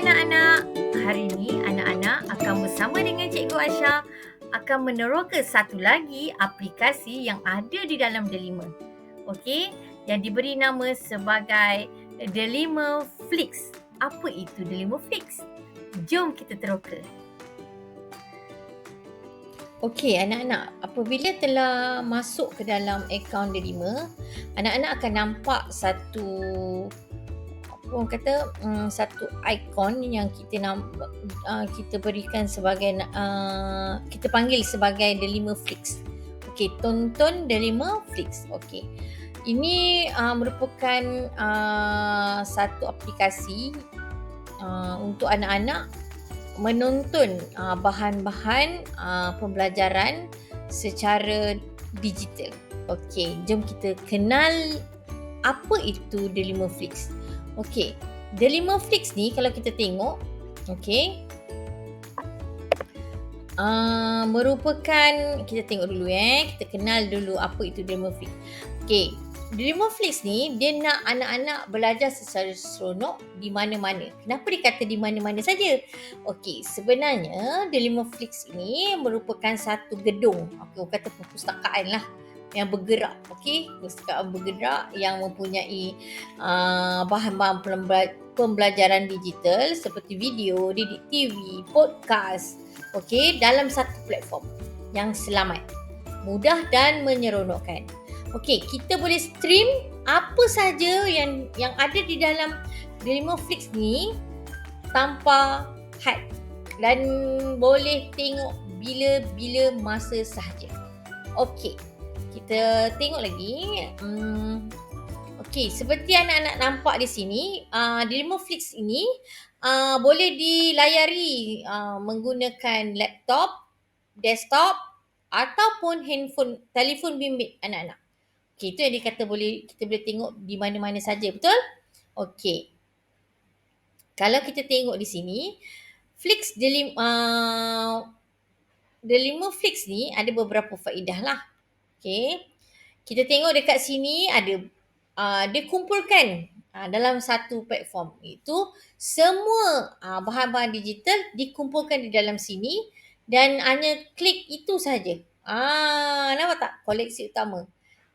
anak-anak. Hari ini anak-anak akan bersama dengan Cikgu Asha akan meneroka satu lagi aplikasi yang ada di dalam Delima. Okey, yang diberi nama sebagai Delima Flix. Apa itu Delima Flix? Jom kita teroka. Okey, anak-anak, apabila telah masuk ke dalam akaun Delima, anak-anak akan nampak satu orang kata um, satu ikon yang kita nam, uh, kita berikan sebagai uh, kita panggil sebagai The Lima Flix. Okey, tonton The Lima Flix. Okey. Ini uh, merupakan uh, satu aplikasi uh, untuk anak-anak menonton uh, bahan-bahan uh, pembelajaran secara digital. Okey, jom kita kenal apa itu The Lima Flix. Okey. Flix ni kalau kita tengok, okey. Uh, merupakan kita tengok dulu eh, kita kenal dulu apa itu Flix. Okey. Flix ni dia nak anak-anak belajar secara seronok di mana-mana. Kenapa dia kata di mana-mana saja? Okey, sebenarnya Flix ini merupakan satu gedung. Okey, kata perpustakaan lah yang bergerak okey? Perpustakaan bergerak yang mempunyai uh, bahan-bahan pembelajaran digital seperti video, didik TV, podcast okey? Dalam satu platform yang selamat mudah dan menyeronokkan. Okey kita boleh stream apa saja yang yang ada di dalam Flix ni tanpa had dan boleh tengok bila-bila masa sahaja. Okey kita tengok lagi. Hmm, Okey, seperti anak-anak nampak di sini, uh, di remote flix ini uh, boleh dilayari uh, menggunakan laptop, desktop ataupun handphone, telefon bimbit anak-anak. Okey, itu yang dikata boleh kita boleh tengok di mana-mana saja, betul? Okey. Kalau kita tengok di sini, Flix Delim uh, Delimo Flix ni ada beberapa faedah lah. Okay. Kita tengok dekat sini ada uh, dia kumpulkan uh, dalam satu platform. Itu semua uh, bahan-bahan digital dikumpulkan di dalam sini dan hanya klik itu saja. Ah, nampak tak? Koleksi utama.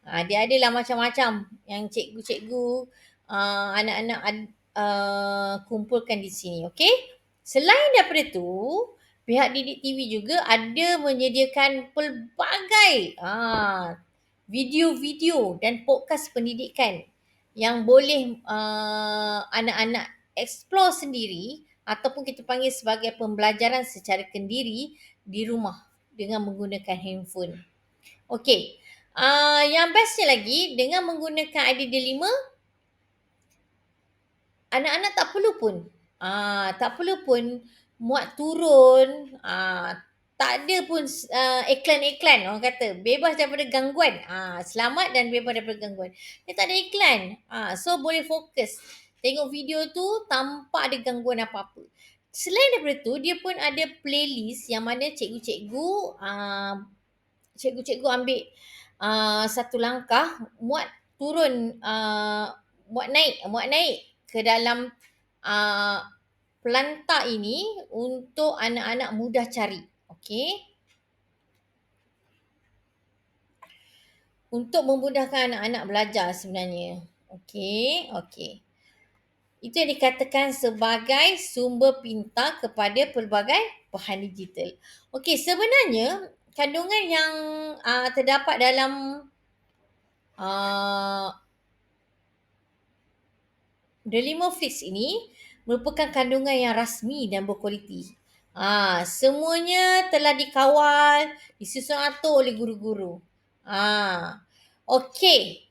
Ah, dia adalah macam-macam yang cikgu-cikgu uh, anak-anak uh, kumpulkan di sini. Okay. Selain daripada tu, pihak Didik TV juga ada menyediakan pelbagai ah, video-video dan podcast pendidikan yang boleh uh, anak-anak explore sendiri ataupun kita panggil sebagai pembelajaran secara kendiri di rumah dengan menggunakan handphone. Okey. Uh, yang bestnya lagi dengan menggunakan IDD5 anak-anak tak perlu pun uh, tak perlu pun muat turun uh, tak ada pun uh, iklan-iklan orang kata. Bebas daripada gangguan. Uh, selamat dan bebas daripada gangguan. Dia tak ada iklan. Uh, so boleh fokus. Tengok video tu tanpa ada gangguan apa-apa. Selain daripada tu dia pun ada playlist yang mana cikgu-cikgu uh, cikgu-cikgu ambil uh, satu langkah muat turun uh, muat naik muat naik ke dalam uh, pelantar ini untuk anak-anak mudah cari. Okey. Untuk memudahkan anak-anak belajar sebenarnya. Okey, okey. Itu yang dikatakan sebagai sumber pintar kepada pelbagai bahan digital. Okey, sebenarnya kandungan yang uh, terdapat dalam uh, The Limo Fix ini merupakan kandungan yang rasmi dan berkualiti. Ha, semuanya telah dikawal, disusun atur oleh guru-guru. Ha, Okey.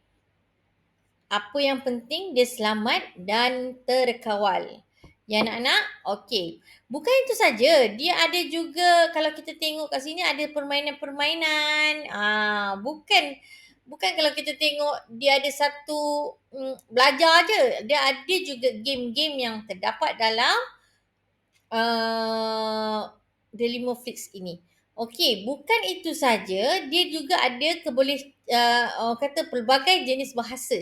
Apa yang penting dia selamat dan terkawal. Ya anak-anak? Okey. Bukan itu saja. Dia ada juga kalau kita tengok kat sini ada permainan-permainan. Ah, bukan bukan kalau kita tengok dia ada satu mm, belajar aja dia ada juga game-game yang terdapat dalam uh, Delimo Flix ini. Okey bukan itu saja dia juga ada keboleh uh, kata pelbagai jenis bahasa.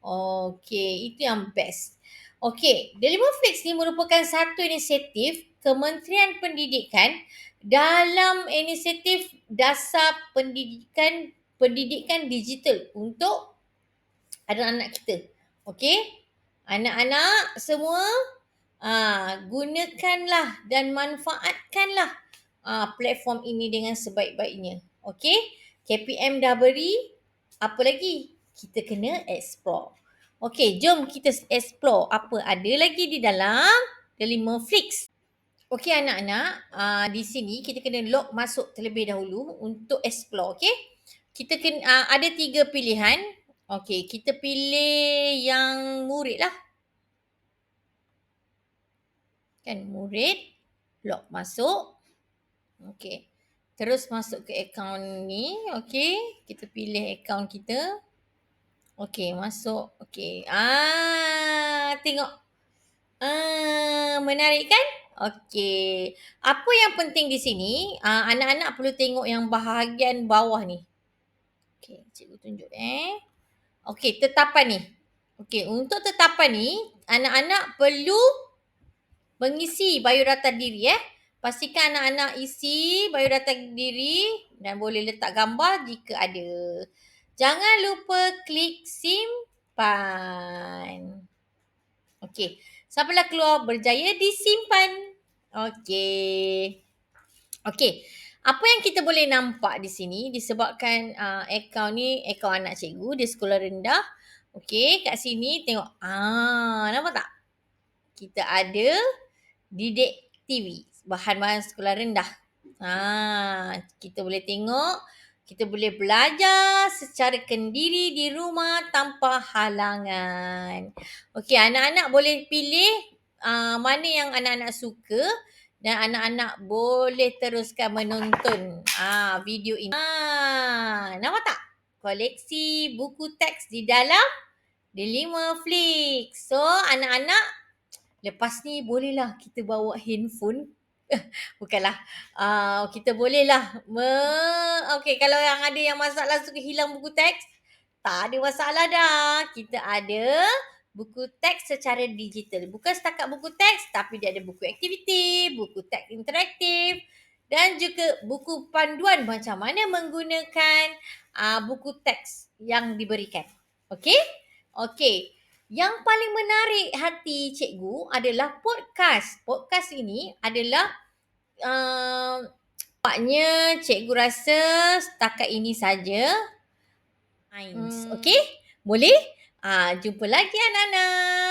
Okey itu yang best. Okey, Delimoflix ni merupakan satu inisiatif Kementerian Pendidikan dalam inisiatif dasar pendidikan pendidikan digital untuk anak-anak kita. Okey? Anak-anak semua uh, gunakanlah dan manfaatkanlah uh, platform ini dengan sebaik-baiknya. Okey? KPM dah beri, apa lagi? Kita kena explore. Okey, jom kita explore apa ada lagi di dalam Delima Flix. Okey anak-anak, uh, di sini kita kena log masuk terlebih dahulu untuk explore, okey? Kita kena uh, ada tiga pilihan. Okey, kita pilih yang murid lah. Kan murid, log masuk. Okey. Terus masuk ke akaun ni, okey. Kita pilih akaun kita. Okey, masuk. Okey. Ah, tengok. Ah, menarik kan? Okey. Apa yang penting di sini, ah, anak-anak perlu tengok yang bahagian bawah ni. Okey, cikgu tunjuk eh. Okey, tetapan ni. Okey, untuk tetapan ni, anak-anak perlu mengisi biodata diri eh. Pastikan anak-anak isi biodata diri dan boleh letak gambar jika ada. Jangan lupa klik simpan. Okey. Sampailah keluar berjaya disimpan. Okey. Okey. Apa yang kita boleh nampak di sini disebabkan uh, akaun ni akaun anak cikgu di sekolah rendah. Okey, kat sini tengok. Ah, nampak tak? Kita ada Didik TV, bahan-bahan sekolah rendah. Ah, kita boleh tengok kita boleh belajar secara kendiri di rumah tanpa halangan. Okey, anak-anak boleh pilih uh, mana yang anak-anak suka dan anak-anak boleh teruskan menonton uh, video ini. Ah, nampak tak? Koleksi buku teks di dalam Delima Flix. So, anak-anak lepas ni bolehlah kita bawa handphone Bukanlah. Uh, kita bolehlah. Me okay, kalau yang ada yang masalah suka hilang buku teks, tak ada masalah dah. Kita ada buku teks secara digital. Bukan setakat buku teks tapi dia ada buku aktiviti, buku teks interaktif dan juga buku panduan macam mana menggunakan uh, buku teks yang diberikan. Okey? Okey. Yang paling menarik hati cikgu adalah podcast. Podcast ini adalah uh, Paknya cikgu rasa setakat ini saja. Hmm. Okey? Boleh? Uh, jumpa lagi anak-anak.